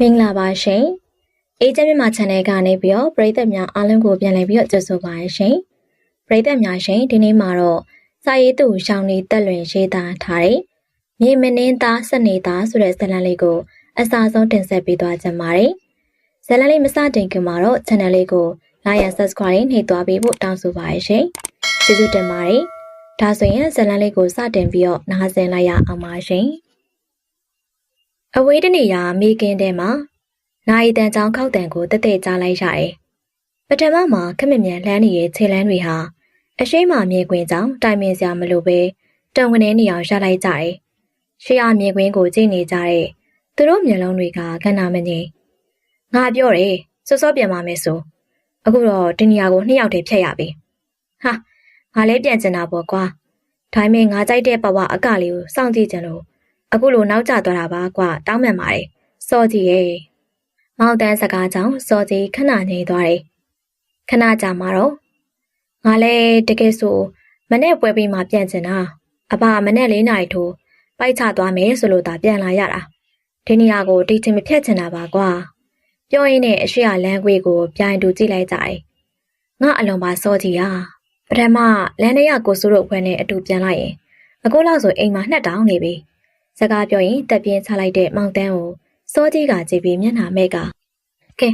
မင်္ဂလာပါရှင်အေဂျင့်မြန်မာ channel ကနေပြီးတော့ပရိသတ်များအားလုံးကိုပြန်လည်ပြီးတော့ကြိုဆိုပါရရှင်ပရိသတ်များရှင်ဒီနေ့မှာတော့စာရေးသူရှောင်းနေတက်လွင်ရေးသားထားတဲ့မြေမနှင်းသားစနေသားဆိုတဲ့ဇာတ်လမ်းလေးကိုအစားဆုံးတင်ဆက်ပေးသွားကြပါမယ်ဇာတ်လမ်းလေးမစတင်ခင်မှာတော့ channel လေးကို like and subscribe နှိပ်သွားပေးဖို့တောင်းဆိုပါရရှင်ကျေးဇူးတင်ပါတယ်ဒါဆိုရင်ဇာတ်လမ်းလေးကိုစတင်ပြီးတော့နားဆင်လိုက်ရအောင်ပါရှင် အဝေးတနေရာမိကင်းထဲမှာနိုင်တန်ချောင်းခောက်တန်ကိုတက်တဲ့ကြားလိုက်ရတယ်။ပထမမှာခက်မမြန်လှမ်းနေတဲ့ခြေလမ်းတွေဟာအရှိမမြေခွင်းကြောင့်တိုင်ပင်စရာမလိုပဲတုံကနေနေအောင်ရလိုက်ကြတယ်။ရှေးရမြေခွင်းကိုကြည့်နေကြတဲ့သူတို့မျက်လုံးတွေကကဏ္ဍမငိမ့်။ငါပြောတယ်စောစောပြန်ပါမယ်ဆို။အခုတော့ဒီနေရာကိုနှစ်ယောက်တည်းဖြတ်ရပြီ။ဟာငါလည်းပြန်ကျင်တာပေါ့ကွာ။ဒါပေမဲ့ငါကြိုက်တဲ့ဘဝအကလေးကိုစောင့်ကြည့်ကြလို့ အခုလိုနောက်ကျသွားတာပါကွာတောင်းပန်ပါတယ်စောကြီးရဲ့မောင်တန်းစကားကြောင့်စောကြီးခဏနေသွားတယ်ခဏကြာမှတော့ငါလည်းတကယ်ဆိုမနဲ့ပွဲပြီးမှပြန်ချင်တာအဘမနဲ့လေးနိုင်ထိုးပိုက်ချသွားမယ်ဆိုလို့သာပြန်လာရတာဒီနေရာကိုတီချင်းမဖြတ်ချင်တာပါကွာပြောရင်းနဲ့အရှိရလမ်းခွေကိုပြိုင်တူကြည့်လိုက်ကြတယ်ငါအလုံးပါစောကြီးဟာပထမလမ်းထဲကကိုစိုးတို့ခွဲနဲ့အတူပြန်လိုက်ရင်အခုလောက်ဆိုအိမ်မှာနှစ်တောင်းနေပြီ စကားပြောရင်တက်ပြင်းချလိုက်တဲ့မောင်တန်းကိုစောကြီးကကြည့်ပြီးမျက်နှာမဲ့ကကဲ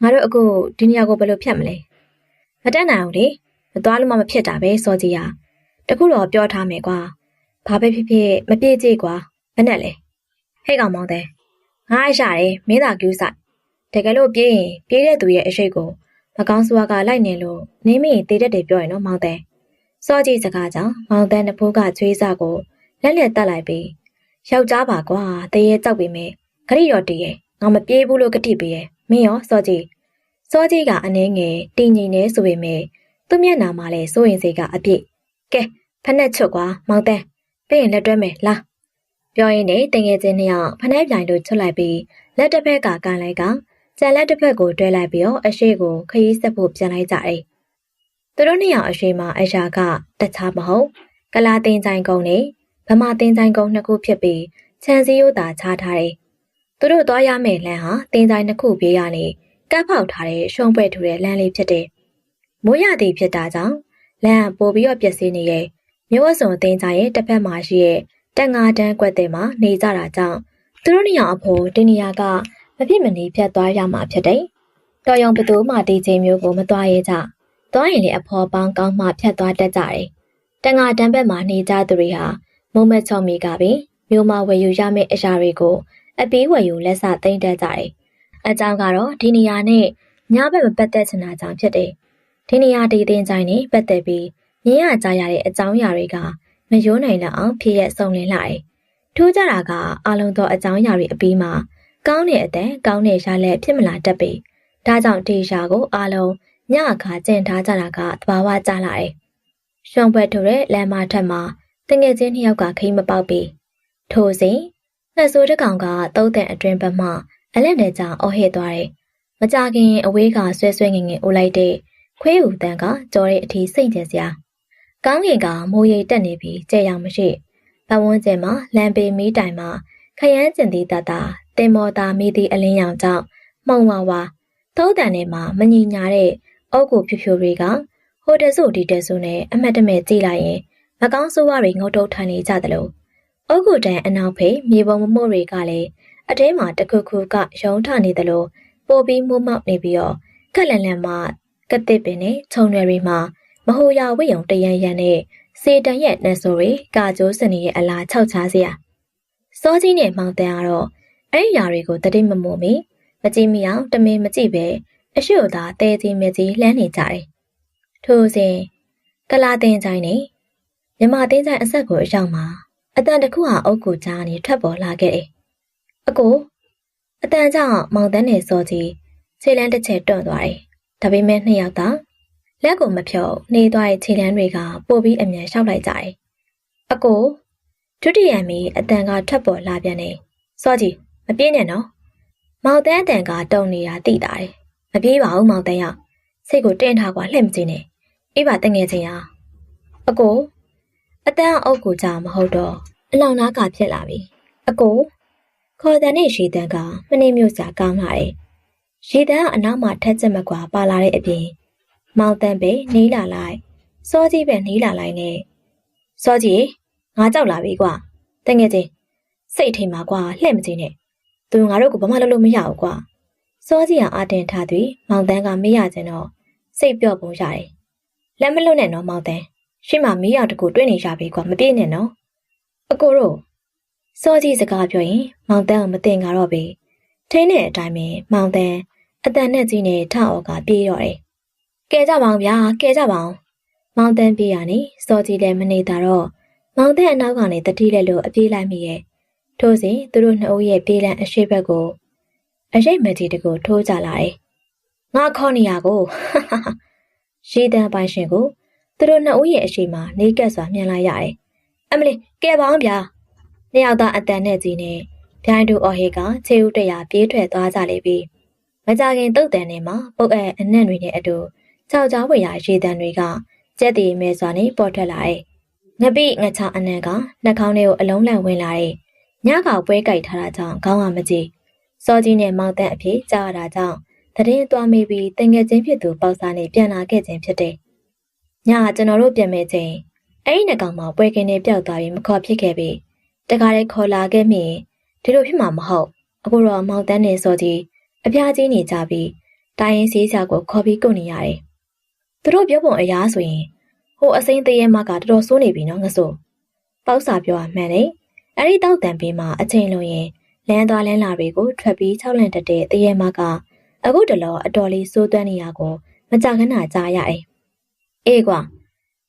ငါတို့အခုဒီနေရာကိုဘယ်လိုဖြတ်မလဲမတက်နိုင်အောင်လေမသွားလို့မှမဖြစ်တာပဲစောကြီးဟာတခုတော့ပြောထားမယ်ကွာဘာပဲဖြစ်ဖြစ်မပြေကြည့်ကွာမနဲ့လေဟဲ့ကောင်မောင်တန်းငါရတယ်မင်းသာကျူးဆိုင်တကယ်လို့ပြေးရင်ပြေးတဲ့သူရဲ့အရှိတ်ကိုမကောင်းစွာကလိုက်နေလို့နေမင်းတေးတတ်တယ်ပြောရင်တော့မောင်တန်းစောကြီးစကားကြောင့်မောင်တန်းတဖိုးကချွေးစားကိုလက်လက်တက်လိုက်ပြီး ယောက်ျားပါကွာတရေကြောက်ပေမဲ့ဂရိတော်တရေငါမပြေးဘူးလို့ကတိပေးရဲ့မင်းရောစောကြီးစောကြီးကအနှင်းငယ်တင်းငိမ့်နေဆိုပေမဲ့သူ့မျက်နှာမှာလည်းစိုးရင်စိတ်ကအပြည့်ကဲဖက်နဲ့ချွတ်ကွာမောင်တန်းပြင်လက်တွဲမယ်လားပြောရင်းနဲ့တငယ်ချင်းနှစ်ယောက်ဖက်နဲ့ပြိုင်တို့ချွတ်လိုက်ပြီးလက်တစ်ဖက်ကကန်လိုက်ကကြံလက်တစ်ဖက်ကိုတွဲလိုက်ပြီးတော့အရှိကိုခရီးဆက်ဖို့ပြန်လိုက်ကြတယ်သူတို့နှစ်ယောက်အရှိမှာအရာကတခြားမဟုတ်ကလာတင်ဆိုင်ကုန်းနဲ့ ဗမာတင်ဆိုင်ကုန်းနှစ်ခုဖြစ်ပြီးခြံစည်းရိုးသာချထားတယ်။သူတို့သွားရမယ့်လမ်းဟာတင်ဆိုင်နှစ်ခုပြေးရနေကပ်ဖောက်ထားတဲ့ရှုံးပွဲထူတဲ့လမ်းလေးဖြစ်တယ်။မိုးရသည်ဖြစ်တာကြောင့်လမ်းပိုပြီးတော့ပျက်စီးနေရဲ့မြို့ဝစုံတင်ဆိုင်ရဲ့တစ်ဖက်မှာရှိတဲ့တက်ငါတန်းကွက်တဲ့မှာနေကြတာကြောင့်သူတို့နေရာအဖို့ဒီနေရာကမဖြစ်မနေဖြတ်သွားရမှာဖြစ်တယ်။တော်ရုံဘသူမှဒီချိန်မျိုးကိုမသွားရဲကြ။သွားရင်လည်းအဖော်ပေါင်းကောင်းမှဖြတ်သွားတတ်ကြတယ်။တန်ငါတန်းဘက်မှာနေကြသူတွေဟာ မုံမချောင်မီကပင်မြို့မှာဝယ်ယူရမယ့်အရာတွေကိုအပေးဝယ်ယူလက်စသိမ့်တတ်ကြတယ်။အကြောင်းကတော့ဒီနေရာနဲ့ညဘက်မပတ်သက်ချင်တာကြောင့်ဖြစ်တယ်။ဒီနေရာဒီတင်ကြိုင်နဲ့ပတ်သက်ပြီးမြင်ရကြရတဲ့အကြောင်းအရာတွေကမယိုးနိုင်လောက်အောင်ဖြစ်ရစုံလင်လာတယ်။ထူးကြတာကအလုံးသောအကြောင်းအရာတွေအပြီးမှာကောင်းတဲ့အတန်ကောင်းတဲ့ရလက်ဖြစ်မလာတတ်ပေ။ဒါကြောင့်ဒီရာကိုအလုံးညအခါကျင့်ထားကြတာကသဘာဝကျလာတယ်။ရှုံးဘက်ထိုတဲ့လမ်းမထက်မှာ တငယ်ချင်းနှစ်ယောက်ကခိမ့်မပေါက်ပြီထို့စဉ်နှဆိုးတကောင်ကတုံးတဲ့အတွင်ဘက်မှအလက်နဲ့ကြောင်အော်ဟစ်သွားတယ်မကြခင်အဝေးကဆွဲဆွဲငင်ငင်အိုလိုက်တဲ့ခွေးဦးတန်းကကြော်တဲ့အထီစိတ်ကြစရာကောင်းငင်ကမိုးရိပ်တက်နေပြီးကြဲရောင်မရှိပတ်ဝန်းကျင်မှာလမ်းပေမီးတိုင်မှာခရမ်းကျင်သည်တတာတင်မော်တာမိသည့်အလင်းရောင်ကြောင့်မှုံဝါဝါသုံးတန်ထဲမှာမညီညာတဲ့အုတ်ကိုဖြူဖြူတွေကဟိုတဆုဒီတဆုနဲ့အမတ်တမဲ့ကြည့်လိုက်ရင်မကော င်းဆိုးဝါးတွေငုတ်တုတ်ထိုင်နေကြသလိုအုတ်ကုတန်အနောက်ဖေးမြေပုံမမို့တွေကလည်းအတဲမှာတခုခုကရုံထနေသလိုပိုပြီးမှုမောက်နေပြီးတော့ကက်လန်လန်မှာကတစ်ပင်နဲ့ခြုံရွယ်တွေမှာမဟိုရဝိယုံတရန်ရန်နဲ့စေတန်ရဲ့နှဆိုတွေကာကျိုးစနေရဲ့အလားခြောက်ချားစရာစောကြီးနဲ့မောင်တန်ကတော့အဲ့ဒီຢာတွေကိုတတိမမို့မီမကြည့်မိအောင်တမင်မကြည့်ပဲအရှိ့သာတဲကြီးမြကြီးလှမ်းနေကြတယ်ထို့စဉ်ကလာတင်ချိုင်းနဲ့ မြမတင်းဆိုင်အဆက်ကိုအရောက်မှာအတန်တခုဟာအုပ်ကိုကြားနေထွက်ပေါ်လာခဲ့တယ်။အကိုအတန်ကြောင့်မောင်တန်းနေစောကြီးခြေလန်းတစ်ချက်တွန့်သွားတယ်။ဒါပေမဲ့နှစ်ယောက်သာလက်ကိုမဖြုတ်နေသွားတဲ့ခြေလန်းတွေကပို့ပြီးအမြန်လျှောက်လိုက်ကြတယ်။အကိုဒုတိယမီအတန်ကထွက်ပေါ်လာပြန်တယ်။စောကြီးမပြေးနဲ့နော်။မောင်တန်းအတန်ကတုံနေတာသိတာတယ်။မပြေးပါဘူးမောင်တန်းရစိတ်ကိုတင်းထားကွာလှည့်မကြည့်နဲ့။အေးပါတငယ်ချင်းဟာအကို အတန်းအုပ်ကိုကြာမဟုတ်တော့အလောင်နာကဖြစ်လာပြီအကိုခေါ်တဲ့နဲ့ရှီတန်ကမနေမျိုးစာကောင်းလာတယ်ရှီတန်ကအနောက်မှာထက်ချက်မကွာပါလာတဲ့အပြင်မောင်တန်ပဲနီးလာလိုက်စောကြီးပဲနီးလာလိုက်နဲ့စောကြီးငါကြောက်လာပြီကွာတငယ်ချင်းစိတ်ထိန်ပါကွာလှဲ့မကြည့်နဲ့သူငါတို့ကဘာမှလုပ်လို့မရဘူးကွာစောကြီးကအာတင်ထားသည်မောင်တန်းကမေးရခြင်းတော့စိတ်ပြော့ပုံရတယ်လက်မလွတ်နဲ့နော်မောင်တန်း ရှင်းမမီးရောက်တကူတွေ့နေရပြီကွာမပြည့်နဲ့နော်အကိုတို့စောကြီးစကားပြောရင်မောင်တန်းကမတင်ကြတော့ပြီထင်းတဲ့အတိုင်းပဲမောင်တန်းအတန်နဲ့ကြီးနဲ့ထအော်ကပြေးတော့တယ်ကဲကြပါအောင်ဗျာကဲကြပါအောင်မောင်တန်းပြေးရနေစောကြီးလည်းမနေတာတော့မောင်တန်းအနောက်ကနေတတိလက်လို့အပြေးလိုက်မိရဲ့ထို့စဉ်သူတို့နှစ်ဦးရဲ့ပြေးလန့်အရှိဘက်ကိုအရိတ်မကြီးတကူထိုးကြလာတယ်ငါခေါ်နေရကိုရှီတန်ပိုင်ရှင်ကို သူတို့နှစ်ဦးရဲ့အရှိမနေကက်စွာမြင်လိုက်ရတယ်အမလီကဲပါအောင်ဗျာနှစ်ယောက်သားအတန်နဲ့ကြီးနဲ့ပြိုင်တူအော်ဟေကခြေဦးတရာပြေးထွက်သွားကြလိမ့်ပြီမကြခင်တုတ်တန်ထဲမှာပုတ်အဲအနံ့တွေနဲ့အတူခြောက်ကြားဝေရာရေတံတွေကကြက်တီမဲစွာနဲ့ပေါ်ထွက်လာတယ်ငပိငချအနံ့ကနှာခေါင်းထဲကိုအလုံးလန့်ဝင်လာတယ်ညကပွဲကြိုက်ထားတာကြောင့်ခေါင်းကမကြည့်စောကြီးနဲ့မောင်တန်းအဖြစ်ကြားရတာကြောင့်တရင်သွားမိပြီးတင်ငယ်ချင်းဖြစ်သူပေါစာနဲ့ပြန်လာခဲ့ခြင်းဖြစ်တယ်။ ညကျွန်တော်တို့ပြန်မဲ့ချိန်အဲ့ဒီနှကောင်မှာပွဲကင်းနေပျောက်သွားပြီးမခေါ်ဖြစ်ခဲ့ပြီ။တခါတည်းခေါ်လာခဲ့မိဒီလိုဖြစ်မှာမဟုတ်။အခုတော့မောင်တန်းနဲ့စောကြီးအပြားကြီးနေကြပြီးတိုင်းရင်စီးစာကိုခေါ်ပြီးကုန်နေရတယ်။သူတို့ပြောပုံအရာဆိုရင်ဟိုအစိမ့်တရေမကတော်တော်ဆိုးနေပြီနော်ငဆို။ပေါစာပြောရမှန်တယ်။အဲ့ဒီတောက်တန်ပေးမှာအချိန်လုံးရင်လမ်းသွားလမ်းလာတွေကိုထွက်ပြီး၆လန့်တက်တဲ့တရေမကအခုတလောအတော်လေးစိုးသွမ်းနေရကိုမကြခဏကြားရတယ်။ အေးကွာ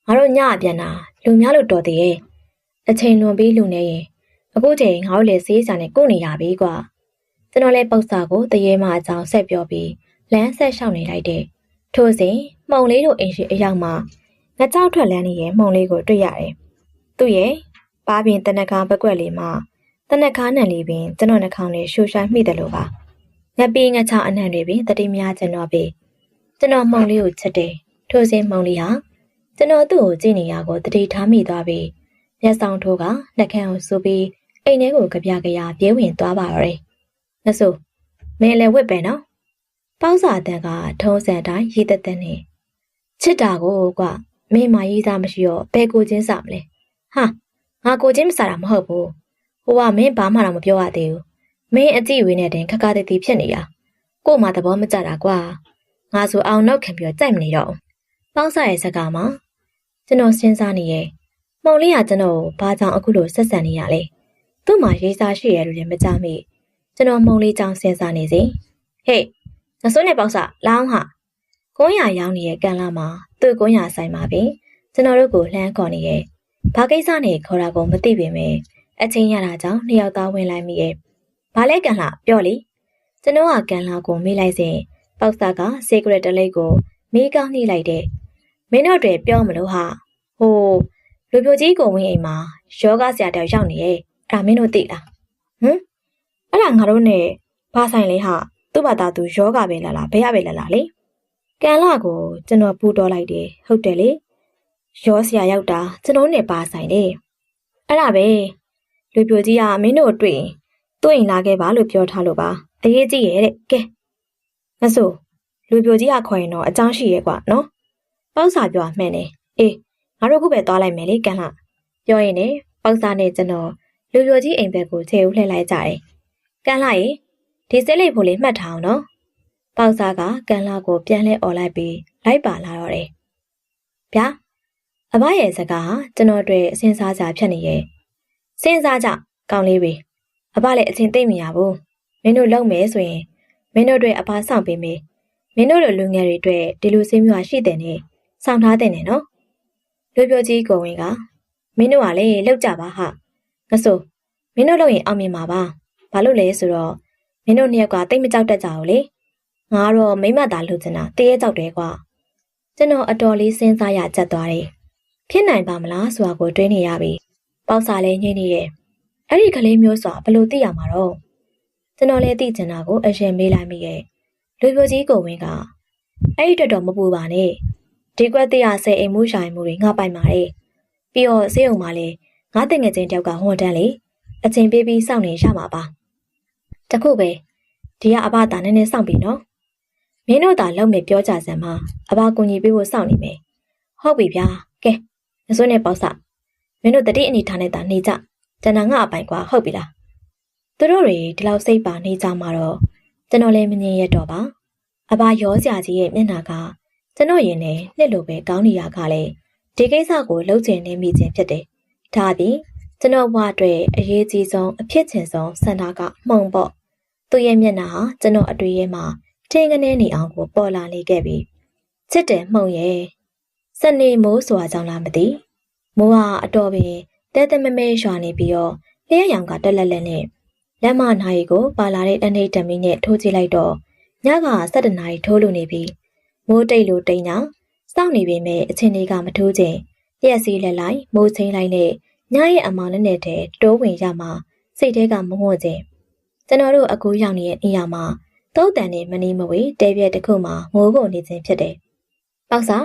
ငါတို့ညအပြန်တာလူများလို့တော်သေးရဲ့အချိန်လွန်ပြီးလူနေရင်အခုချိန်ငါတို့လည်းစေးစာနဲ့ကိုနေရပြီကွာကျွန်တော်လည်းပု္ပ္ပာကိုတရေမအကြောင်းဆက်ပြောပြီးလမ်းဆက်လျှောက်နေလိုက်တယ်။ထို့စဉ်မှုံလေးတို့အိမ်ရှိအရောက်မှာငကြောက်ထွက်လန်းနေရဲ့မှုံလေးကိုတွေ့ရတယ်။သူ့ရဲ့ပါပင်တနခါဘက်ွက်လေးမှာတနက်ခါနဲ့လေးပင်ကျွန်တော်နှာခေါင်းနဲ့ရှူရှိုင်းမိတယ်လို့ပါငပီးငချအနှံတွေပင်တတိများကျွန်တော်ပြီကျွန်တော်မှုံလေးကိုချက်တယ် ထိုစဉ်မှုံလေးဟာကျွန်တော်သူ့ကိုကြည့်နေရကိုတတိထားမိသွားပြီမျက်ဆောင်ထိုးကနှက်ခမ်းကိုစူပြီးအိမ်ထဲကိုကြပြကြရပြေးဝင်သွားပါတော့တယ်ငဆိုမင်းလည်းဝစ်ပဲနော်ပေါင်းစာတန်ကထုံးစံတိုင်းရေးသက်သက်နေချစ်တာကိုကွမင်းမရေးစားမရှိတော့ဘယ်ကိုချင်းစားမလဲဟာငါကိုချင်းမစားတာမဟုတ်ဘူးဟိုကမင်းဘာမှတော့မပြောရသေးဘူးမင်းအကြည့်ဝေးနဲ့တင်ခက်ခါတည်းတည်းဖြစ်နေရကို့မှာသဘောမကျတာကွာငါဆိုအောင်နောက်ခံပြီးကြိုက်မနေတော့ ပေါင်းစားရဲ့စကားမှာကျွန်တော်စဉ်းစားနေရဲ့မှုံလေးကကျွန်တော်ဘာကြောင့်အခုလိုဆက်ဆံနေရလဲသူ့မှာရေးစားရှိရလို့လည်းမကြမိကျွန်တော်မှုံလေးကြောင့်စဉ်းစားနေစီဟေးငစွန်းနဲ့ပေါက်စားလောင်းဟာကုန်းရရောင်းနေတဲ့ကန်လာမှာသူ့ကုန်းရဆိုင်မှာပဲကျွန်တော်တို့ကိုလှမ်းခေါ်နေရဲ့ဘာကိစ္စနဲ့ခေါ်တာကိုမသိပေမဲ့အချင်းရတာကြောင့်နှစ်ယောက်သားဝင်လိုက်မိရဲ့။ဘာလဲကန်လှပြောလေ။ကျွန်တော်ကကန်လှကိုမေးလိုက်စဉ်ပေါက်စာက secret တလိပ်ကိုမေးကောင်းနှိလိုက်တဲ့ မင်းတို့တွေပြောမလို့ဟာ။ဟိုလူပြိုကြီးကိုဝင်းအိမ်မှာယောဂဆရာတယောက်ရောက်နေရဲ့။အဲ့ဒါမင်းတို့သိလား။ဟမ်အဲ့ဒါငါတို့နဲ့ဘာဆိုင်လဲဟာသူ့ဘာသာသူယောဂပဲလာလားဘယ်ရပဲလာလားလေ။ကန်လှကိုကျွန်တော်ပူတော်လိုက်တယ်ဟုတ်တယ်လေ။ရောဆရာရောက်တာကျွန်တော်နဲ့ပါဆိုင်တယ်။အဲ့ဒါပဲလူပြိုကြီးကမင်းတို့တွေ့ရင်သူ့အိမ်လာခဲ့ပါလို့ပြောထားလို့ပါအရေးကြီးရဲ့တဲ့ကဲမဆိုလူပြိုကြီးကခေါ်ရင်တော့အကြောင်းရှိရဲ့ကွာနော် ပေါက်စာပြောမှန်တယ်အေးငါတို့ခုပဲသွားလိုက်မယ်လေကန်လှပြောရင်ねပေါက်စာနဲ့ကျွန်တော်လူပြိုကြီးအိမ်ဘက်ကိုခြေဦးလှည့်လိုက်ကြတယ်ကန်လှရေဒီစက်လေးဖို့လေးမှတ်ထားအောင်နော်ပေါက်စာကကန်လှကိုပြန်လဲអော်လိုက်ပြီးလိုက်ပါလာတော့တယ်ဗျာအဘရဲ့စကားဟာကျွန်တော်တို့အစင်းစားကြဖြစ်နေရဲ့စဉ်းစားကြကောင်းလေးပဲအဘလည်းအချင်းသိမ့်မရဘူးမင်းတို့လုံမယ်ဆိုရင်မင်းတို့တွေအဘဆောင်ပေးမယ်မင်းတို့လိုလူငယ်တွေအတွက်ဒီလိုစိတ်မျိုးရှိတဲ့နဲ့ ဆောင်ထားတဲ့နဲ့နော်လူပြောကြီးကိုဝင်ကမင်းတို့ကလည်းလောက်ကြပါဟာငဆိုမင်းတို့လုံရင်အောင်မြင်မှာပါဘာလို့လဲဆိုတော့မင်းတို့နှစ်ယောက်ကတိတ်မကြောက်တတ်ကြဘူးလေငါကတော့မိမသာလှုပ်ချင်တာတရေကြောက်တယ်ကွာကျွန်တော်အတော်လေးစဉ်းစားရကြက်သွားတယ်ဖြစ်နိုင်ပါမလားဆိုတာကိုတွေးနေရပြီပေါက်စာလဲညှိနေရဲ့အဲ့ဒီကလေးမျိုးစွာဘယ်လိုသိရမှာတော့ကျွန်တော်လည်းသိချင်တာကိုအရင်မေးလိုက်မိရဲ့လူပြိုကြီးကိုဝင်းကအဲ့ဒီတက်တော့မပူပါနဲ့ ဒီကွက်တရဆယ်အိမ်မှုရှိုင်မှုတွေငါပိုင်ပါတယ်ပြီးတော့စေးုံမှာလဲငါတင်ငယ်ချင်းတယောက်ကဟွန်တန်းလေအချိန်ပေးပြီးစောင့်နေရမှာပါတခုပဲဒီကအဘတာနည်းနည်းစောင့်ပြီနော်မင်းတို့သာလုံးမဲ့ပြောကြစမ်းမအဘကူညီပေးဖို့စောင့်နေမယ်ဟုတ်ပြီဗျာကဲမစွန်းနဲ့ပေါ့စမင်းတို့တတိအနေထားနဲ့သာနေကြကျန်တာငါအပိုင်ကွာဟုတ်ပြီလားသူတို့တွေဒီလောက်စိတ်ပါနေကြမှာတော့ကျွန်တော်လည်းမငြင်းရတော့ပါအဘရောစရာကြီးရဲ့မျက်နှာက ကျွန်တော်ရင်နဲ့နှစ်လိုပဲကောင်းနေရကလည်းဒီကိစ္စကိုလှုပ်ချင်နေမိခြင်းဖြစ်တယ်ဒါအပြင်ကျွန်တော်ဘဝအတွက်အရေးကြီးဆုံးအဖြစ်ချင်ဆုံးစန္ဒာကမှုံပေါ့သူ့ရဲ့မျက်နှာဟာကျွန်တော်အတွေ့အမှာထင်းကနေနေအောင်ကိုပေါ်လာနေခဲ့ပြီးချစ်တယ်မှုံရဲ့စနေမိုးဆိုတာကြောင့်လားမသိမိုးဟာအတော်ပင်တဲတဲမဲမဲရွာနေပြီးတော့လျှက်ရောင်ကတက်လက်လက်နဲ့လက်မနာရီကိုပါလာတဲ့တနေ့တမီနဲ့ထိုးကြည့်လိုက်တော့ညက7နာရီထိုးလို့နေပြီး မိုးတိတ်လို့တိမ်ညာစောင့်နေပေမဲ့အချင်းလေးကမထိုးခြင်းလျက်စီးလက်လိုက်မိုးချင်းလိုက်နဲ့ညရဲ့အမောင်နဲ့နဲ့တဲ့တိုးဝင်ရမှာစိတ်ထဲကမဝွန့်ခြင်းကျွန်တော်တို့အခုရောက်နေတဲ့နေရာမှာတုတ်တန်နဲ့မနီမဝေတဲပြက်တစ်ခုမှာမိုးကုန်နေခြင်းဖြစ်တယ်။ပေါ့စာ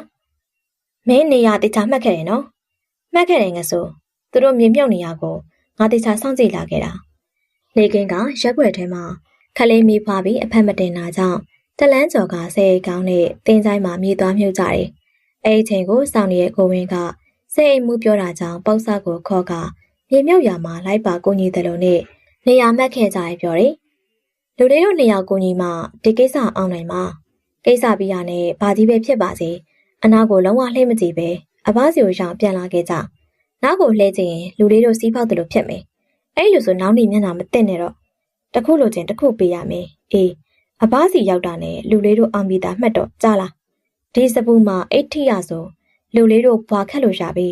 မင်းနေရာတခြားမှတ်ခဲ့တယ်နော်။မှတ်ခဲ့တယ်ငါဆိုသူတို့မြေမြုပ်နေရကိုငါတခြားစောင့်ကြည့်လာခဲ့တာ။လေကင်းကရက်ွက်ထဲမှာခလေးမီဖွာပြီးအဖက်မတင်တာကြောင့် တလန်းကျော်ကဆဲကောင်းနဲ့တင်းဆိုင်မှာမြေသွားမြုပ်ကြတယ်။အဲ့ဒီချိန်ကိုစောင့်နေတဲ့ကိုဝင်းကဆဲအိမ်မှုပြောတာကြောင့်ပေါ့ဆာကိုခေါ်ကမြေမြုပ်ရမှာလိုက်ပါကိုကြီးတယ်လို့နဲ့နေရာမှတ်ခဲ့ကြရပြောတယ်လူတွေတို့နေရာကိုကြီးမှဒီကိစ္စအောင်နိုင်မှာကိစ္စပြီးရနဲ့ဘာကြီးပဲဖြစ်ပါစေအနာကိုလုံးဝလှည့်မကြည့်ပဲအဘစီကိုရှောင်ပြန်လာခဲ့ကြနောက်ကိုလှည့်ကြည့်ရင်လူတွေတို့စီးဖောက်တယ်လို့ဖြစ်မယ်အဲ့လိုဆိုနောက်နေမျက်နှာမသိနဲ့တော့တခုလိုချင်တခုပေးရမယ်အေး အဘစီရောက်တာနဲ့လူလေးတို့အောင်ပြီးသားမှတ်တော့ကြလားဒီစပူမှာအိတ်ထိရဆိုလူလေးတို့ဘွာခက်လို့ရပြီ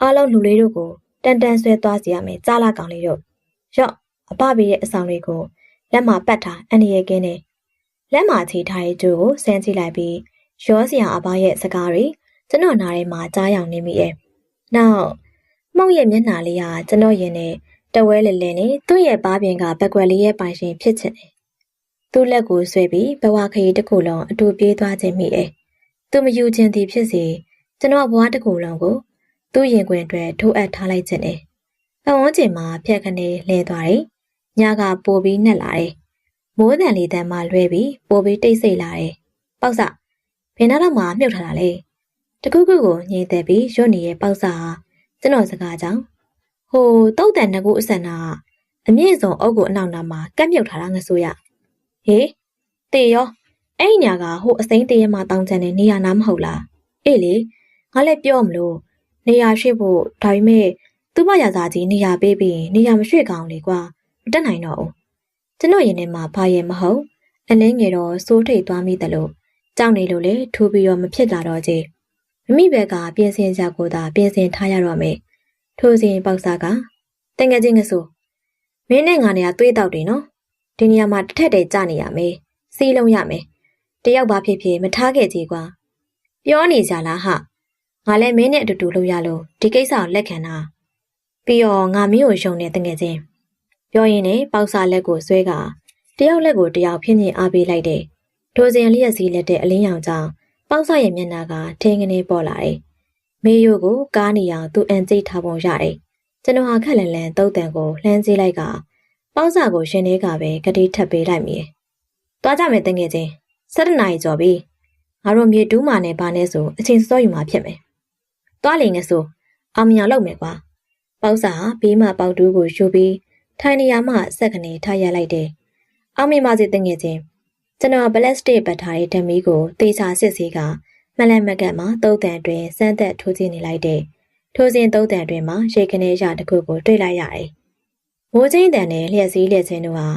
အားလုံးလူလေးတို့ကိုတန်တန်ဆွဲသွားစီရမယ်ကြားလာကောင်လေးတို့ရော့အပပေးတဲ့အဆောင်လေးကိုလက်မှာပတ်ထားအန်ဒီရဲ့ကင်းနဲ့လက်မှာချီထားတဲ့ကျိုးကိုဆန်းကြည့်လိုက်ပြီးရောစရာအပရဲ့စကားတွေကျွန်တော်နားထဲမှာကြားရောက်နေမိရဲ့နောက်မှုန့်ရဲ့မျက်နှာလေးဟာကျွန်တော်ရင်နဲ့တဝဲလဲလဲနဲ့သူ့ရဲ့ဘားပြင်ကဘက်ကွက်လေးရဲ့ပိုင်ရှင်ဖြစ်ချင်တယ် သူ့လက်ကိုဆွဲပြီးဘဝခရီးတစ်ခုလုံးအတူပြေးသွားခြင်းမိရဲ့သူမယူခြင်းသည်ဖြစ်စေကျွန်တော်ဘဝတစ်ခုလုံးကိုသူ့ရင်ခွင်အတွက်ထိုးအပ်ထားလိုက်ခြင်းနဲ့အဝန်းကျင်မှာဖြက်ခနေလဲသွားတယ်။ညကပိုပြီးနှက်လာတယ်။မိုးတန်လေးတန်းမှလွဲပြီးပိုပြီးတိတ်ဆိတ်လာတယ်။ပေါက်စဘယ်နာတော့မှမြုပ်ထားတာလဲ။တခုခုကိုငြိမ်သက်ပြီးရွတ်နေတဲ့ပေါက်စဟာကျွန်တော်စကားကြောင့်ဟိုတုတ်တန်ငကူအစံနာအမြင့်ဆုံးအုပ်ကိုအနောက်နာမှာကက်မြုပ်ထားတာငဆိုရ။ ဟေးတေရောအဲ့ညာကဟိုအစိမ့်တရမတောင်းချန်တဲ့နေရာနာမဟုတ်လား။အေးလေငါလည်းပြောမလို့နေရာရွှေ့ဖို့ဒါပေမဲ့သူ့မရစာကြီးနေရာပေးပြီးနေရာမရွှေ့ကောင်းလေကွာမတက်နိုင်တော့ဘူးကျွန်တော်ရင်ထဲမှာဘာရဲ့မဟုတ်အနှင်းငယ်တော့စိုးထိတ်သွားမိတယ်လို့ကြောက်နေလို့လေထိုးပြီးတော့မဖြစ်လာတော့ကြီးမမိဘက်ကပြင်ဆင်ကြကိုသာပြင်ဆင်ထားရတော့မယ်ထိုးစဉ်ပေါက်စားကတငယ်ချင်းငဆိုမင်းနဲ့ငါနဲ့ကသွေးတောက်တယ်နော် ဒီနေရာမှာတစ်ထက်တည်းကြာနေရမယ်စီးလုံးရမယ်တယောက်ပါဖြစ်ဖြစ်မထားခဲ့ကြီးကွာပြောနေကြလားဟာငါလည်းမင်းနဲ့အတူတူလုပ်ရလို့ဒီကိစ္စကိုလက်ခံတာပြီးတော့ငါမင်းကိုယုံနေတငယ်ချင်းပြောရင်းနဲ့ပေါက်စာလက်ကိုဆွဲကတယောက်လက်ကိုတယောက်ဖြင်းချင်းအားပေးလိုက်တယ်ထိုစဉ်လျက်စီးလက်တဲ့အလင်းရောင်ကြောင့်ပေါက်စာရဲ့မျက်နှာကထင်းကနေပေါ်လာတယ်မေယိုကိုကားနေအောင်သူအန်ကျိတ်ထားပုံရတယ်ကျွန်တော်ဟာခက်လန်လန်တုတ်တန်ကိုလှမ်းကြည့်လိုက်က ပေါက်စာကိုရှင်နေကပဲဂတိထပ်ပေးလိုက်မိတယ်သွားကြမယ်တငယ်ချင်း၁၇နာရီကျော်ပြီငါတို့မြေတူးမာနဲ့ဘာနဲ့ဆိုအချိန်စောယူမှာဖြစ်မယ်သွားလေငဆိုအောင်မြောင်လောက်မယ်ကွာပေါက်စာဘေးမှပေါက်တူးကိုယူပြီးထိုင်နေရမှဆက်ကနေထားရလိုက်တယ်အောင်မြင်ပါစေတငယ်ချင်းကျွန်တော်ပလက်စတစ်ပတ်ထားတဲ့ဓမီကိုတေချာစစ်စေးကမလန်မကတ်မှာတုတ်တန်တွင်စမ်းသက်ထိုးကြည့်နေလိုက်တယ်ထိုးစဉ်တုတ်တန်တွင်မှရေခနေရတစ်ခုကိုတွေ့လိုက်ရတယ် မိုးချင်းတန်နဲ့လျှက်စည်းလျက်ချင်းတို့ဟာ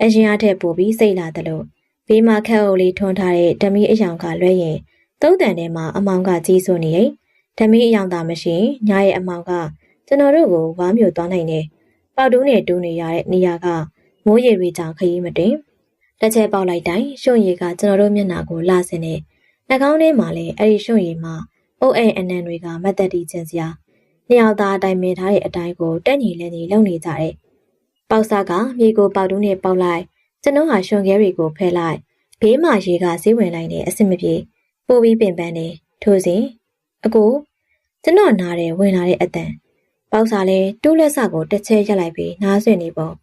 အရင်အထက်ပိုပြီးစိတ်လာတယ်လို့ဘေးမှာခက်အုပ်လေးထွန်းထားတဲ့ဓမီအယောင်ကလွဲရင်တုတ်တန်ထဲမှာအမောင်ကကြီးစိုးနေရင်ဓမီအယောင်သာမရှိညရဲ့အမောင်ကကျွန်တော်တို့ကိုဝါမျိုးသွားနိုင်တယ်။ပေါတူးနဲ့တူးနေရတဲ့နေရာကမိုးရေတွေကြောင့်ခရီးမတင်။လက်ချဲပေါက်လိုက်တိုင်းရှုံရည်ကကျွန်တော်တို့မျက်နှာကိုလာစင်နေ။နှာခေါင်းထဲမှာလည်းအဲ့ဒီရှုံရည်မှာအုပ်အိမ်အနံတွေကမတ်တက်တီချင်းစရာနှစ်ယောက်သားအတိုင်းမြင်ထားတဲ့အတိုင်းကိုတက်ညီလဲညီလုံနေကြတဲ့။ ပေါက်စားကမြေကိုပေါတူးနဲ့ပေါက်လိုက်ကျွန်တော်ဟာရှုံခဲတွေကိုဖဲလိုက်ဘေးမှာရေကဈေးဝင်လိုက်တဲ့အစ်စ်မပြေပို့ပြီးပင်ပန်းနေထို့စဉ်အကိုကျွန်တော်နားတယ်ဝင်လာတဲ့အတန်ပေါက်စာလဲတူးလက်စကိုတစ်ချက်ရက်လိုက်ပြီးနားဆွနေပေါ့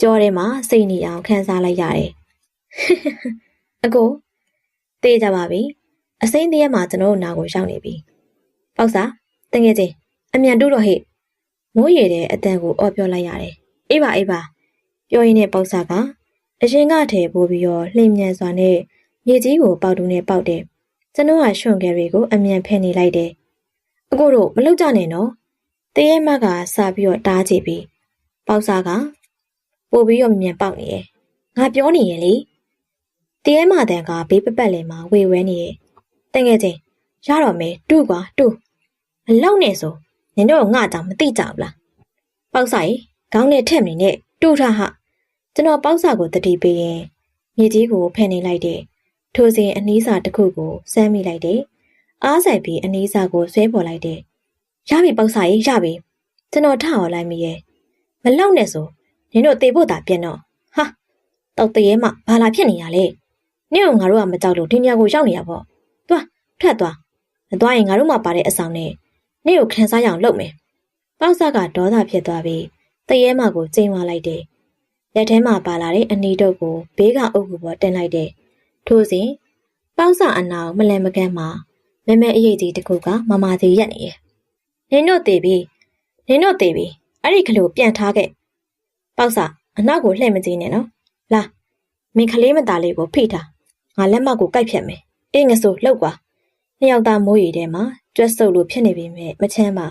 ကြောထဲမှာစိတ်နေအောင်ခံစားလိုက်ရတယ်အကိုတေးကြပါပြီအစိမ့်တရက်မှာကျွန်တော်တို့နာကိုရောက်နေပြီပေါ့စာတငယ်ချင်းအမြန်တူးတော့ဟဲ့မိုးရည်တဲ့အတန်ကိုအော်ပြောလိုက်ရတယ် အေးပါအေးပါပြောရင်းနဲ့ပေါ့စာကအရင်ကတည်းပို့ပြီးတော့လှိမ်မြန်စွာနဲ့မြေကြီးကိုပေါက်တူနဲ့ပေါက်တယ်ကျွန်တော်ကရွှွန်ကယ်တွေကိုအမြန်ဖယ်နေလိုက်တယ်အကိုတို့မလုပ်ကြနဲ့နော်တရဲမကစပြီးတော့တားကြည့်ပြီးပေါက်စာကပို့ပြီးတော့မြန်ပေါက်နေရဲ့ငါပြောနေရင်လေတရဲမတန်ကဘေးပပတ်လည်မှာဝေဝဲနေရဲ့တငယ်ချင်းရတော့မယ်တူကွာတူမလောက်နဲ့ဆိုနင်တို့ငါကြောင့်မသိကြဘူးလားပေါက်စာရေ ခေါင်းနဲ့ထက်မနေနဲ့တူထားဟာကျွန်တော်ပေါက်စာကိုတတိပေးရင်မြေကြီးကိုဖယ်နေလိုက်တဲ့ထိုစဉ်အနီးစာတစ်ခုကိုစမ်းမိလိုက်တဲ့အားဆိုင်ပြီးအနီးစာကိုဆွဲပေါ်လိုက်တဲ့ရပြီပေါက်စာရေရပြီကျွန်တော်ထအောင်လိုက်မိရဲ့မလောက်နဲ့ဆိုနင်တို့တေဖို့တာပြန်တော့ဟာတောက်တရေမှဘာလာဖြစ်နေရလဲနင့်ကငါတို့ကမကြောက်လို့ဒီညကိုရောက်နေရပေါ့သွားထွက်သွားမသွားရင်ငါတို့မှပါတဲ့အဆောင်နဲ့နင့်ကိုခန်းစားရအောင်လုပ်မယ်ပေါက်စာကဒေါသဖြစ်သွားပြီး တရေမကိုကျိန်ဝါလိုက်တယ်လက်ထဲမှာပါလာတဲ့အနီတုပ်ကိုဘေးကအုပ်ကူပေါ်တင်လိုက်တယ်ထို့စဉ်ပေါက်စာအနာကိုမလန်မကန်းမှာမမဲအရေးကြီးတစ်ခုကမမသေးရက်နေရဲ့နင်တို့တေပြီနင်တို့တေပြီအဲ့ဒီကလေးကိုပြန်ထားခဲ့ပေါက်စာအနောက်ကိုလှည့်မကြည့်နဲ့နော်လာမင်းကလေးမသားလေးကိုဖိထားငါလက်မကိုကိုက်ဖြတ်မယ်အေးငဆိုလှုပ်ကွာနှစ်ယောက်သားမိုးရီထဲမှာကျွတ်ဆုပ်လို့ဖြစ်နေပြီမဲ့မချမ်းပါ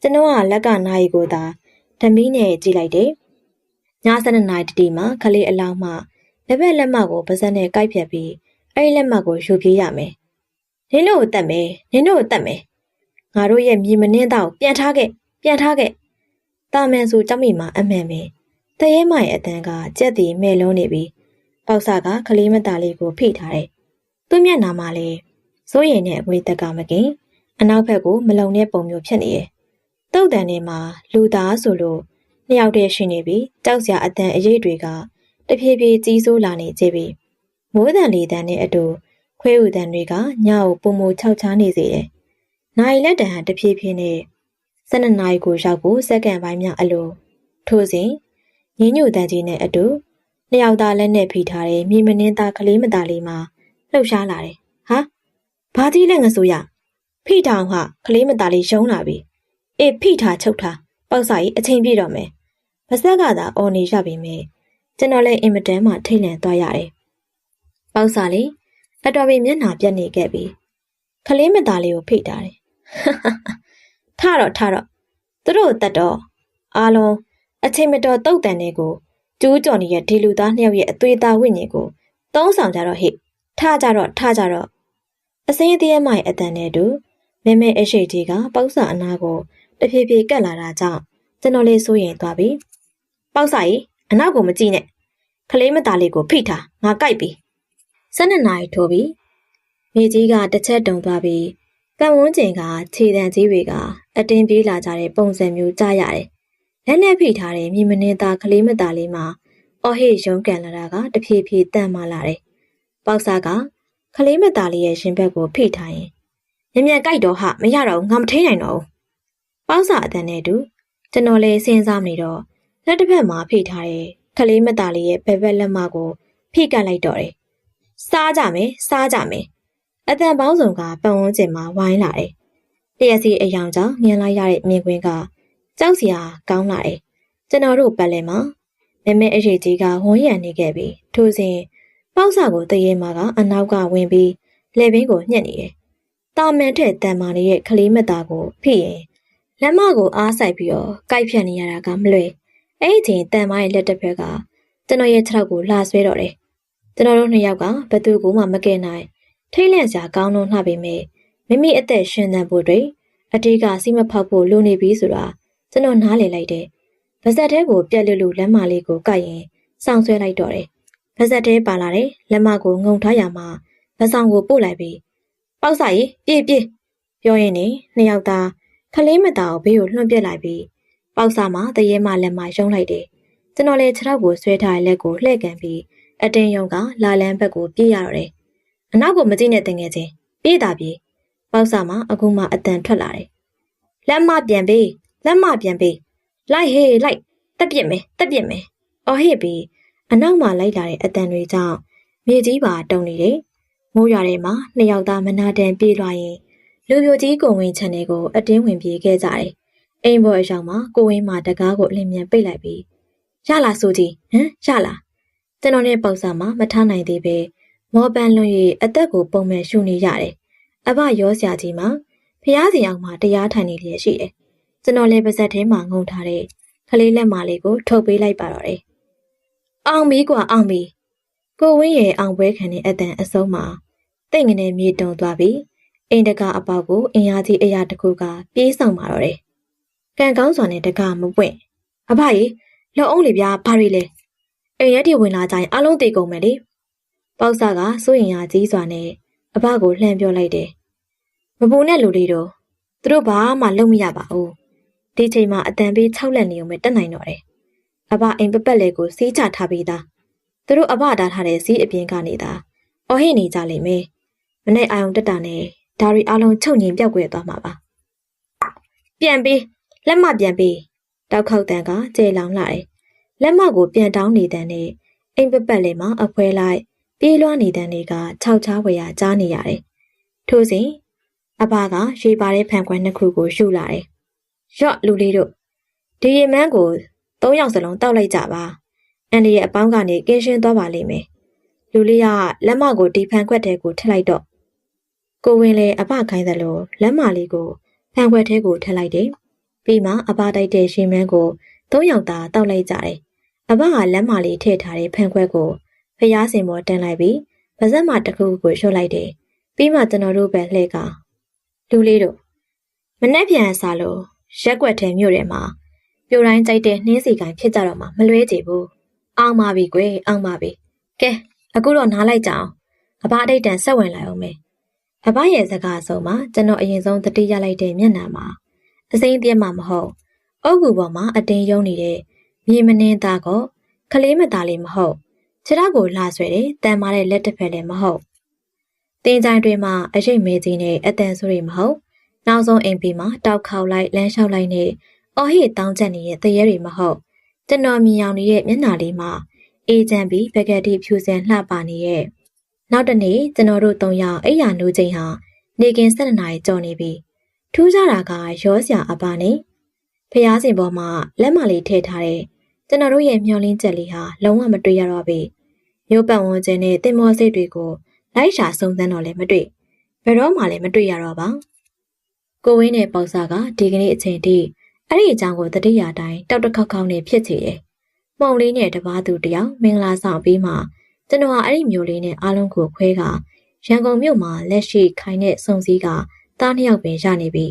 ကျွန်တော်ကလက်ကနာရီကိုသာ ဓမီနဲ့ကြည့်လိုက်တယ်ည7နာရီတတိမှာကလေးအလောင်းမှလက်ဘက်လက်မကိုပါဇက်နဲ့ကိုက်ဖြတ်ပြီးအဲ့ဒီလက်မကိုယူပြေးရမယ်နင်တို့ကိုတတ်မယ်နင်တို့ကိုတတ်မယ်ငါတို့ရဲ့မြေမနှင်းသားကိုပြန်ထားခဲ့ပြန်ထားခဲ့တာမန်ဆိုကြောက်မိမှာအမှန်ပဲတရဲမရဲ့အတန်ကကြက်တီမဲ့လုံးနေပြီးပေါက်ဆာကကလေးမသားလေးကိုဖိထားတယ်သူ့မျက်နှာမှာလည်းစိုးရိမ်တဲ့အငွေတက်ကမကင်အနောက်ဘက်ကိုမလုံတဲ့ပုံမျိုးဖြစ်နေတယ် တုတ်တန်ထဲမှာလူသားဆိုလို့နှစ်ယောက်တည်းရှိနေပြီးကြောက်စရာအတန်အရေးတွေကတဖြည်းဖြည်းကြီးဆိုးလာနေကြပြီမိုးတန်လေတန်နဲ့အတူခွဲဥတန်တွေကညကိုပုံမခြောက်ချားနေစေတယ်။နိုင်လက်တန်ဟန်တဖြည်းဖြည်းနဲ့12နာရီကိုရောက်ဖို့စက္ကန့်ပိုင်းများအလိုထို့စဉ်ညညူတန်ကြီးနဲ့အတူနှစ်ယောက်သားလက်နဲ့ဖိထားတဲ့မြေမနှင်းသားကလေးမသားလေးမှာလှုပ်ရှားလာတယ်။ဟာဘာကြီးလက်ငဆိုရဖိထောင်ဟာကလေးမသားလေးရှုံးလာပြီ။ အေးဖိထားချုပ်ထားပေါက်စာကြီးအချိန်ပြည့်တော့မယ်။မဆက်ကသာအော်နေရပြီမယ်။ကျွန်တော်လည်းအင်မတန်မှထိတ်လန့်သွားရတယ်။ပေါက်စာလေးအတော်ပင်မျက်နှာပြက်နေခဲ့ပြီ။ကလေးမသားလေးကိုဖိထားတယ်။ထတော့ထတော့သူတို့တတ်တော့အားလုံးအချိန်မတော်တုတ်တန်တွေကိုကျူးကျော်နေတဲ့ဒီလူသားနှစ်ယောက်ရဲ့အသွေးသားဝိညာဉ်ကိုသုံးဆောင်ကြတော့ဟိထကြတော့ထကြတော့အစင်းအသေးအမိုင်အတန်နဲ့တူမဲမဲအရှိကြီးကပေါက်စာအနာကို တဖြည်းဖြည်းကတ်လာတာကြောင့်ကျွန်တော်လေးစိုးရိမ်သွားပြီပေါက်စာကြီးအနောက်ကိုမကြည့်နဲ့ကလေးမသားလေးကိုဖိထားငါကြိုက်ပြီ၁၂နာရီထိုးပြီမိကြီးကတစ်ချက်တုံသွားပြီးပတ်ဝန်းကျင်ကခြေတံကြီးတွေကအတင်းပြေးလာကြတဲ့ပုံစံမျိုးကြားရတယ်လက်နဲ့ဖိထားတဲ့မြေမနှင်းသားကလေးမသားလေးမှာအော်ဟေရုံးကန်လာတာကတဖြည်းဖြည်းတန့်မာလာတယ်။ပေါက်စားကကလေးမသားလေးရဲ့ရှင်ဘက်ကိုဖိထားရင်မြမြန်ကြိုက်တော့ဟာမရတော့ငါမထိန်နိုင်တော့ဘူး။ ပေါက်စားအတန်နဲ့တူကျွန်တော်လည်းစဉ်းစားနေတော့လက်တစ်ဖက်မှာဖိထားတဲ့ကလေးမသားလေးရဲ့ဘက်ဘက်လက်မကိုဖိကတ်လိုက်တော့တယ်။စားကြမယ်စားကြမယ်။အတန်ပေါင်းစုံကပတ်ဝန်းကျင်မှာဝိုင်းလာတယ်။တရက်စီအယောင်ကြောင့်မြင်လိုက်ရတဲ့မြင်ကွင်းကကြောက်စရာကောင်းလာတယ်။ကျွန်တော်တို့ပတ်လဲမှာမမဲအရေးကြီးကဝန်းရံနေခဲ့ပြီးထိုစဉ်ပေါက်စာကိုတရေမာကအနောက်ကဝင်ပြီးလေဘင်းကိုညှက်နေတယ်။တာမန်တဲ့တန်မာလေးရဲ့ကလေးမသားကိုဖိရင် လက်မကိုအားဆိုင်ပြီးတော့ကိုက်ဖြတ်နေရတာကမလွယ်။အဲ့ဒီချိန်တန်မာရဲ့လက်တစ်ဖက်ကကျွန်တော်ရဲ့ခြေထောက်ကိုလှဆွဲတော့တယ်။ကျွန်တော်တို့နှစ်ယောက်ကဘသူ့ကိုမှမကဲနိုင်ထိတ်လန့်စရာကောင်းတော့နှပေမဲ့မိမိအသက်ရှင်သန်ဖို့တွေအတေးကစီမဖောက်ဖို့လိုနေပြီဆိုတာကျွန်တော်နားလည်လိုက်တယ်။ဗဇက်ထဲကိုပြက်လွလူလက်မလေးကိုကိုက်ရင်စောင့်ဆွဲလိုက်တော့တယ်။ဗဇက်ထဲပါလာတဲ့လက်မကိုငုံထားရမှာဗဆောင်ကိုပို့လိုက်ပြီးပေါက်စာရီပြေးပြေးပြောရင်းနဲ့နှစ်ယောက်သား ခလေးမသားကိုဘေးကိုလွှင့်ပြစ်လိုက်ပြီးပေါက်စာမှာတရေမလက်မရုံးလိုက်တယ်။ကျွန်တော်လည်းခြေထောက်ကိုဆွဲထားတဲ့လက်ကိုလှည့်ကန်ပြီးအတင်းယုံကလာလန်းဘက်ကိုပြေးရတော့တယ်။အနောက်ကိုမကြည့်နဲ့တငယ်ချင်းပြေးတာပြေးပေါက်စာမှာအခုမှအတန်ထွက်လာတယ်။လက်မပြန်ပေးလက်မပြန်ပေးလိုက်ဟေးလိုက်တက်ပြစ်မယ်တက်ပြစ်မယ်အော်ဟစ်ပြီးအနောက်မှာလိုက်လာတဲ့အတန်တွေကြောင့်မြေကြီးပါတုံနေတယ်။မိုးရွာထဲမှာနှစ်ယောက်သားမနာတန်ပြေးလွှာရင် လူပြိုကြီးကိုဝင်ချန်တဲ့ကိုအတင်းဝင်ပြေးခဲ့ကြတယ်။အိမ်ပေါ်အရောက်မှာကိုဝင်းမှာတကားကိုအလင်းမြန်ပိတ်လိုက်ပြီးရလာဆိုကြီးဟမ်ရလာကျွန်တော်နဲ့ပေါက်စားမှာမထားနိုင်သေးပဲမောပန်းလွန်၍အသက်ကိုပုံမဲ့ရှူနေရတယ်။အဘရောစရာကြီးမှာဖျားစီအောင်မှာတရားထိုင်နေလျက်ရှိတယ်။ကျွန်တော်လည်းပါဇက်ထဲမှာငုံထားတဲ့ကလေးလက်မလေးကိုထုတ်ပေးလိုက်ပါတော့တယ်။အောင်မီးကွာအောင်မီးကိုဝင်းရဲ့အောင်ပွဲခံတဲ့အတန်အဆုံးမှာတိတ်ငနေမြေတုံသွားပြီး အိမ်တကအပေါက်ကိုအင်အားကြီးအရာတစ်ခုကပြေးဆောင်มาတော့တယ်။ကံကောင်းစွာနဲ့တကမပွင့်။အဖကြီးလောက်အောင်လေဗျာဘာတွေလဲ။အိမ်ရက်တီဝင်လာကြရင်အလုံးတေကုန်မယ်လေ။ပေါက်စားကစိုးရင်ရကြီးစွာနဲ့အဖကိုလှမ်းပြောလိုက်တယ်။မပူနဲ့လူလေးတို့သူတို့ဘာမှလုပ်မရပါဘူး။ဒီချိန်မှာအတန်ပေး၆လက်နေုံပဲတက်နိုင်တော့တယ်။အဖအိမ်ပပက်လေကိုစီးချထားပြီးသား။သူတို့အဖတားထားတဲ့စီးအပြင်ကနေသာအော်ဟစ်နေကြလိမ့်မယ်။မနေ့အာယုံတက်တာနဲ့ ဒါရီအလုံးချုပ်ငင်ပြောက်ွယ်သွားမှာပါ။ပြန်ပြီးလက်မပြန်ပြီးတောက်ခေါက်တန်ကကျေလောင်လာတယ်။လက်မကိုပြန်တောင်းနေတဲ့နဲ့အိမ်ပပက်လေးမှာအဖွဲလိုက်ပြေးလွှားနေတဲ့တွေကခြောက်ချားဝယ်ရကြားနေရတယ်။ထို့စဉ်အဘကရွှေပါတဲ့ဖန်ခွက်နှစ်ခုကိုရှုလာတယ်။ရော့လူလေးတို့ဒီရီမန်းကိုသုံးယောက်စလုံးတောက်လိုက်ကြပါ။အန်ဒီရဲ့အပေါင်းကနေကင်းရှင်းသွားပါလိမ့်မယ်။လူလေးကလက်မကိုဒီဖန်ခွက်ထဲကိုထည့်လိုက်တော့ ကိုဝင်လည်းအဘခိုင်းသလိုလက်မလေးကိုဖန်ခွက်ထဲကိုထည့်လိုက်တယ်။ပြီးမှအဘတိုက်တဲ့ရှင်မန်းကိုသုံးယောက်သာတောက်လိုက်ကြတယ်။အဘကလက်မလေးထည့်ထားတဲ့ဖန်ခွက်ကိုဖျားစင်ပေါ်တန်းလိုက်ပြီးပါဇက်မတစ်ခုကိုလျှော့လိုက်တယ်။ပြီးမှကျွန်တော်တို့ပဲလှည့်ကလူလေးတို့မနှက်ပြန်စားလို့ရက်ွက်ထဲမြို့ထဲမှာပြိုတိုင်းကြိုက်တဲ့နှင်းစီကိုင်ဖြစ်ကြတော့မှမလွဲကြဘူး။အောင်ပါပြီကွယ်အောင်ပါပြီ။ကဲအခုတော့နားလိုက်ကြအောင်။အဘအတိတ်တန်ဆက်ဝင်လာအောင်မယ်။ အဘရဲ့စကားဆုံးမှာကျွန်တော်အရင်ဆုံးတတိရလိုက်တဲ့မျက်နှာမှာအစိမ့်ပြက်မှမဟုတ်။အုပ်ကူပေါ်မှာအတင်းယုံနေတဲ့မြေမနှင်းသားကကလေးမသားလေးမဟုတ်။ခြေထောက်ကိုလှဆွဲတဲ့တန်မာတဲ့လက်တစ်ဖက်လည်းမဟုတ်။တင်းကြိုင်တွေမှာအရိပ်မဲကြီးနဲ့အတန်ဆိုးတွေမဟုတ်။နောက်ဆုံးအိမ်ပြီးမှာတောက်ခေါက်လိုက်လမ်းလျှောက်လိုက်နဲ့အော်ဟစ်တောင်းချက်နေတဲ့တရေတွေမဟုတ်။ကျွန်တော်မြင်အောင်နေတဲ့မျက်နှာလေးမှာအေဂျန်ပြီးဘဂက်တီဖြူစင်လှပနေရဲ့ နောက်တနေ့ကျွန်တော်တို့၃ယောက်အိယာနိုးချိန်ဟာနေကင်း၁၂နာရီကျော်နေပြီထူးခြားတာကရောစရာအပါနဲ့ဖျားစင်ပေါ်မှာလက်မလေးထည့်ထားတဲ့ကျွန်တော်တို့ရဲ့မျောလင်းချက်လေးဟာလုံးဝမတွေ့ရတော့ပြီမြို့ပတ်ဝန်းကျင်နဲ့တင်မောစိတ်တွေကိုလိုက်ရှာစုံစမ်းတော့လည်းမတွေ့ဘယ်တော့မှလည်းမတွေ့ရတော့ပါကိုဝင်းနဲ့ပေါစာကဒီကနေ့အချိန်ထိအဲ့ဒီအကြောင်းကိုတတိယတိုင်းတောက်တစ်ခေါက်ခေါက်နဲ့ဖြစ်ချေတယ်။မှုံလေးနဲ့တပားသူတယောက်မင်္ဂလာဆောင်ပြီးမှ ကျွန်တော်ဟာအဲ့ဒီမျိုးလေးနဲ့အားလုံးကိုခွဲကရန်ကုန်မြို့မှာလက်ရှိခိုင်တဲ့စုံစည်းကတားနှစ်ယောက်ပင်ရနေပြီ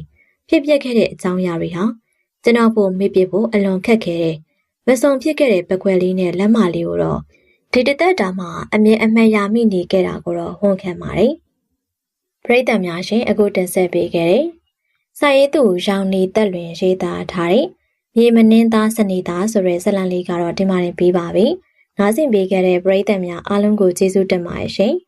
ဖြစ်ပျက်ခဲ့တဲ့အကြောင်းအရာတွေဟာကျွန်တော်ဖို့မေ့ပြဖို့အလွန်ခက်ခဲတဲ့မစုံဖြစ်ခဲ့တဲ့ပကွက်လေးနဲ့လက်မလေးကိုတော့ဒီတသက်တာမှာအမြဲအမှန်ရမိနေခဲ့တာကိုတော့ဝန်ခံပါတယ်။ပရိသတ်များရှင်အခုတင်ဆက်ပေးခဲ့တဲ့စာရေးသူရောင်နေတက်လွင်ရေးသားထားတဲ့မြေမနှင်းသားစနေသားဆိုတဲ့ဇာတ်လမ်းလေးကတော့ဒီမှာနေပြီးပါပြီ။ နားဆင်ပေးခဲ့တဲ့ပရိသတ်များအားလုံးကိုကျေးဇူးတင်ပါတယ်ရှင်။